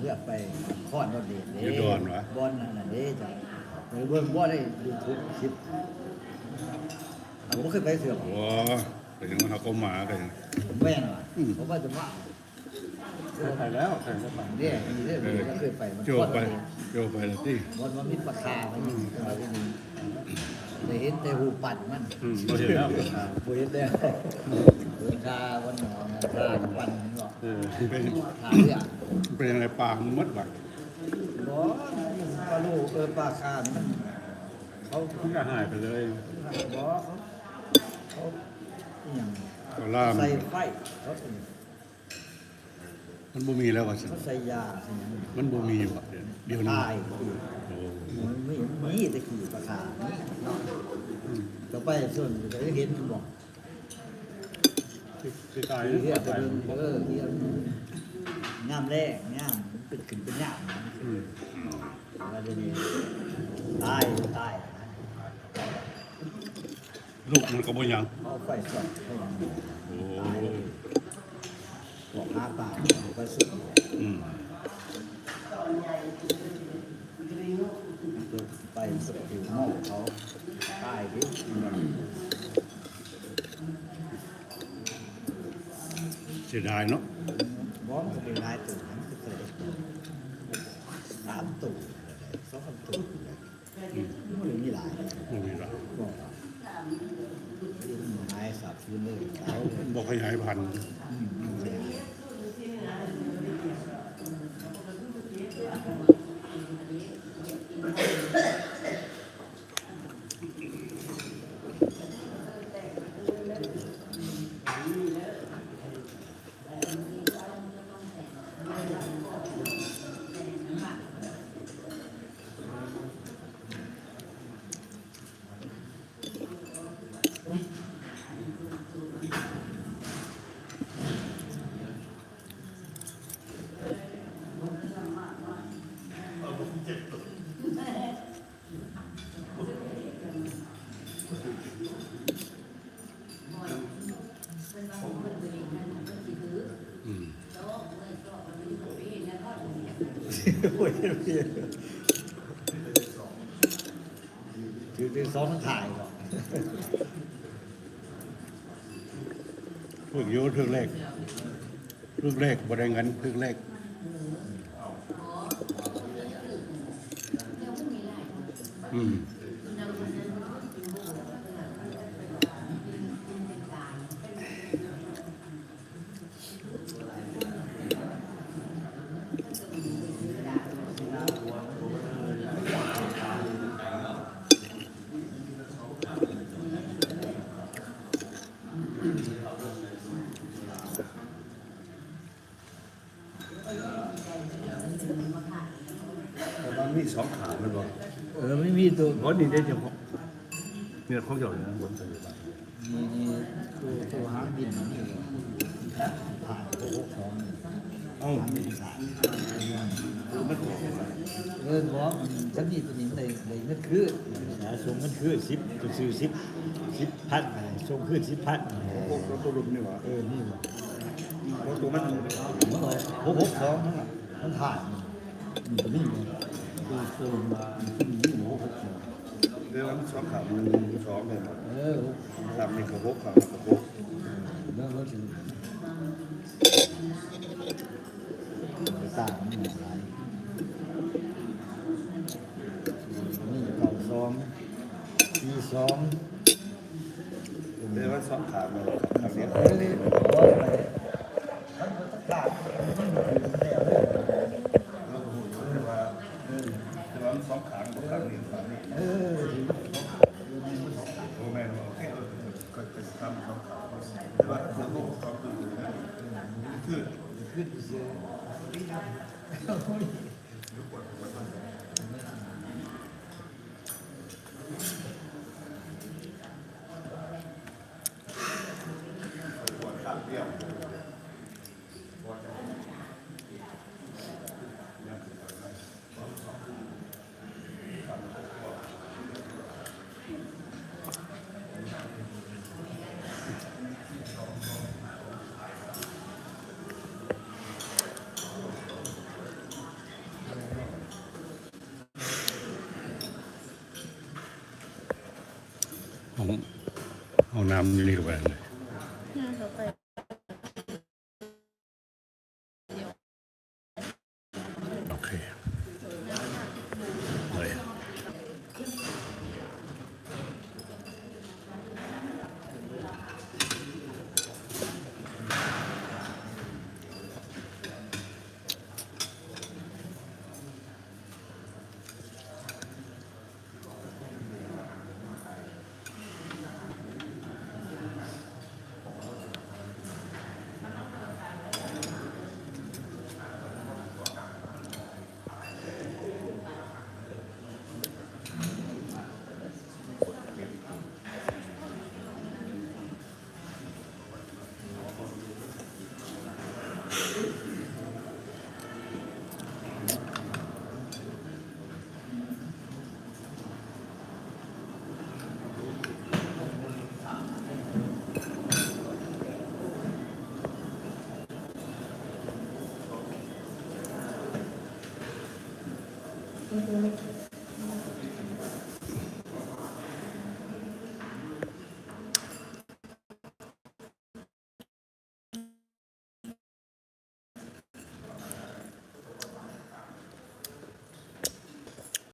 เลือกไปคอนบอลเดชอยู่ดอนวะ บอลนั่นน่ะเด้จ้ะไปเบิ่งบ่ได้ยูทูบคลิปผมเคยไปเสือกโอ้เป็นยังไงเขาก็มากัน ผมแม่นว่ะเพราะว่าจะว่าไปแล้วใช่แล้วไปเนี่ยมีเรื่องนี้ก็เคยไปมันโจคอนไปบอลเดชโจไปแล้วที่บอลมันมีปลาคามันมีอะไรที่นี่ ได้เห็นแต่หูปั่นมันอืมเราเห็นแล้วบ่เห็นแล้วเดินคาวันหนอนคาปั่นเนาะเออเป็นคาเรื่องเป็นยังไงปลามันมัดบักบ่ปลาลูกเออปลาคามันเขามันก็หายไปเลยบ่เขาเขาอหย่างก็ล่ามใส่ไฟเขาเป็นมันบ่มีแล้วว่าสิเขาใส่ยาใส่หยังมันบ่มีว่ะเดี๋ยวนี้ตายโอ้ มันไม่มีแต่ขี่ปลาคาเนาะก็ ไปส่วนก็เห็นมันบอกที่ที่ตายเรียกตายเออเรียกงามแรกงามเป็นขึ้นเป็นงามอืมแล้วเดี๋ยวนี้ตายตายลูกมันก็บ่ยังเอาไฟส่องให้มันโอ้บอกหาปลาไปสุดอืม ไปสกิลนอกเขาตายดิเสียดายเนาะบ้องจะเป็นนายตู่นั้นก็เคยสามตู่สองสามตู่มันมีหลายบ่มีละบอกนายสับฟื้นเลยเขาบ่ขยายพันธุ์ โอ้ยคือเป็นสองถ่ายก่อนเพิ่งโยเพิ่งแรกเพิ่งแรกบ่ได้เงินเพิ่งแรกอืม มันมีสองขามันบอกเออไม่มีตัวบอนี่ได้เฉพาะเนี่ยเขาหย่อนนะบนสะพานมีนี่ตัวตัวหางบินนี่ผ่านตัวหกสองนี่เอ้าหางบินสามมันขอเออบอกฉันนี่ตัวนี้มันเลยเลยมันคือนะส่งมันคือสิบตัวซื้อสิบสิบพันส่งขึ้นสิบพันพวกรถตัวรุมนี่หว่าเออนี่ว่ะรถตัวมันมันเลยหกหกสองนั่นแหละมันผ่านนี่ตัวนี้ ตัวตัวมาขึ้นนี่หกหกสองเรื่องสองขามันสองเลยเออตามนี่ก็หกขาก็หกแล้วรถถึงต่างมันหลายนี่เก่าสองปีสองเรื่องสองขามันขาเนี้ย เอ้ยโอ้ยไปมันมันต้องการมันอยู่มันแล้วเลย เราหูเลยว่าเออเรื่ องมันสองขามันขานี้ขานี้เออโอ้แม่เราแค่ก็จะทำสองขาแต่ว่างลูกสองตัวคือขึ้นเสีย ห้องน้ำนี่เรียกว่าอะไรน่าจะไป เ